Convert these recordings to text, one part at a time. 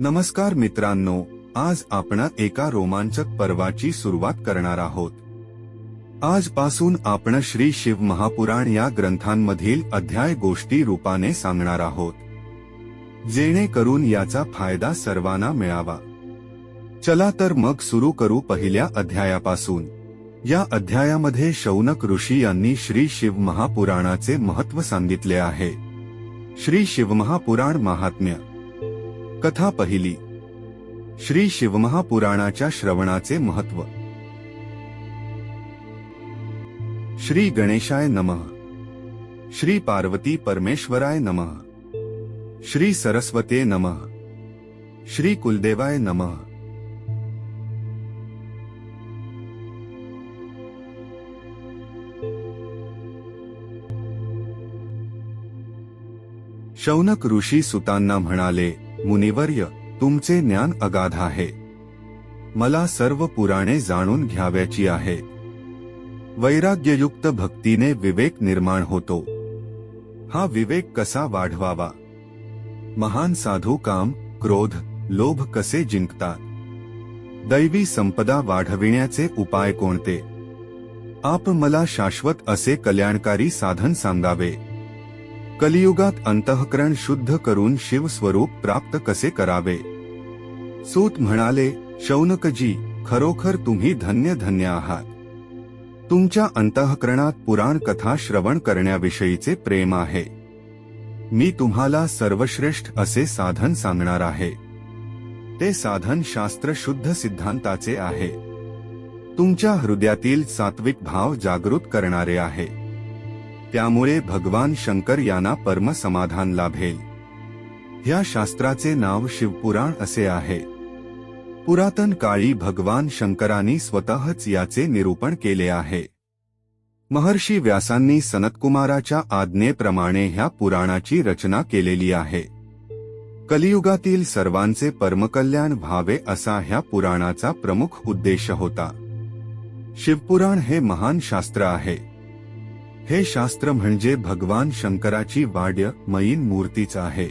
नमस्कार मित्रांनो आज आपण एका रोमांचक पर्वाची सुरुवात करणार आहोत. आजपासून आपण श्री शिव महापुराण या ग्रंथांमधील अध्याय गोष्टी रूपाने सांगणार आहोत. जेणेकरून याचा फायदा सर्वांना मिळावा. चला तर मग सुरू करू पहिल्या अध्यायापासून. या अध्यायामध्ये शौनक ऋषी यांनी श्री शिव महापुराणाचे महत्त्व सांगितले आहे. श्री शिवमहापुराण महात्म्य कथा पहिली. श्री शिवमहापुराणाच्या श्रवणाचे महत्त्व. श्री गणेशाय नमः. श्री पार्वती परमेश्वराय नमः. श्री सरस्वते नमः. श्री कुलदेवाय नमः. शौनक ऋषी सुतांना म्हणाले मुनिवर्य तुमचे ज्ञान अगाध आहे. मला सर्व पुराणे जाणून घ्याव्याची आहे. वैराग्ययुक्त भक्तीने विवेक निर्माण होतो. हा विवेक कसा वाढवावा? महान साधू काम क्रोध लोभ कसे जिंकतात? दैवी संपदा वाढविण्याचे उपाय कोणते? आप मला शाश्वत असे कल्याणकारी साधन सांगावे. कलियुगात अंतःकरण शुद्ध करून शिवस्वरूप प्राप्त कसे करावे? सूत म्हणाले शौनकजी खरोखर तुम्ही धन्य धन्य आहात. तुमच्या अंतःकरणात पुराण कथा श्रवण करण्याविषयीचे प्रेम आहे. मी तुम्हाला सर्वश्रेष्ठ असे साधन सांगणार आहे. ते साधन शास्त्र शुद्ध सिद्धांताचे आहे. तुमच्या हृदयातील सात्विक भाव जागृत करणारे आहे. त्यामुळे भगवान शंकर यांना परम समाधान लाभेल. ह्या शास्त्राचे नाव शिवपुराण असे आहे. पुरातन काळी भगवान शंकरांनी स्वतःच याचे निरूपण केले आहे. महर्षी व्यासांनी सनतकुमाराच्या आज्ञेप्रमाणे ह्या पुराणाची रचना केलेली आहे. कलियुगातील सर्वांचे परमकल्याण व्हावे असा ह्या पुराणाचा प्रमुख उद्देश होता. शिवपुराण हे महान शास्त्र आहे. हे शास्त्र म्हणजे भगवान शंकराची वाड्य मयीन मूर्तीच आहे.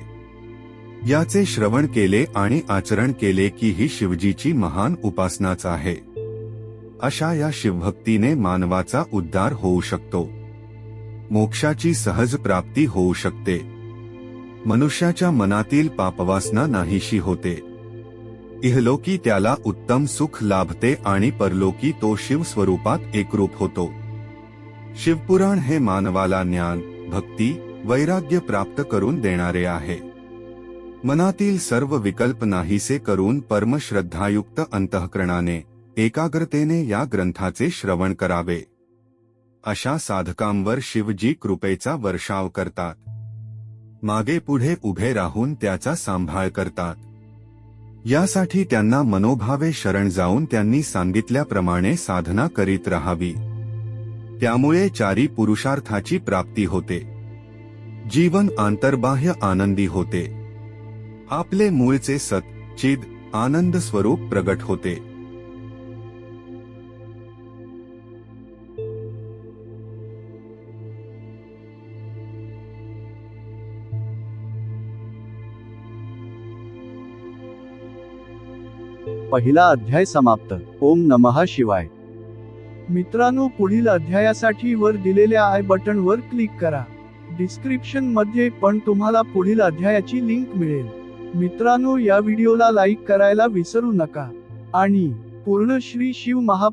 याचे श्रवण केले आणि आचरण केले की ही शिवजीची महान उपासनाच आहे. अशा या शिवभक्तीने मानवाचा उद्धार होऊ शकतो. मोक्षाची सहज प्राप्ती होऊ शकते. मनुष्याच्या मनातील पापवासना नाहीशी होते. इहलोकी त्याला उत्तम सुख लाभते आणि परलोकी तो शिव स्वरूपात एकरूप होतो. शिवपुराण हे मानवाला ज्ञान भक्ती वैराग्य प्राप्त करून देणारे आहे. मनातील सर्व विकल्प नाहीसे करून परमश्रद्धायुक्त अंतःकरणाने एकाग्रतेने या ग्रंथाचे श्रवण करावे. अशा साधकांवर शिवजी कृपेचा वर्षाव करतात. मागे पुढे उभे राहून त्याचा सांभाळ करतात. यासाठी त्यांना मनोभावे शरण जाऊन त्यांनी सांगितल्याप्रमाणे साधना करीत राहावी. त्यामुळे चारी पुरुषार्थाची प्राप्ती होते. जीवन आंतरबाह्य आनंदी होते. आपले मूळचे सत चिद आनंद स्वरूप प्रगट होते. पहिला अध्याय समाप्त. ओम नमः शिवाय. मित्रांनो पुढील अध्यायासाठी वर दिलेल्या आय बटन वर क्लिक करा. डिस्क्रिप्शनमध्ये पण तुम्हाला पुढील अध्यायाची लिंक मिळेल. मित्रांनो या व्हिडिओला लाईक करायला विसरू नका. आणि पूर्ण श्री शिव महा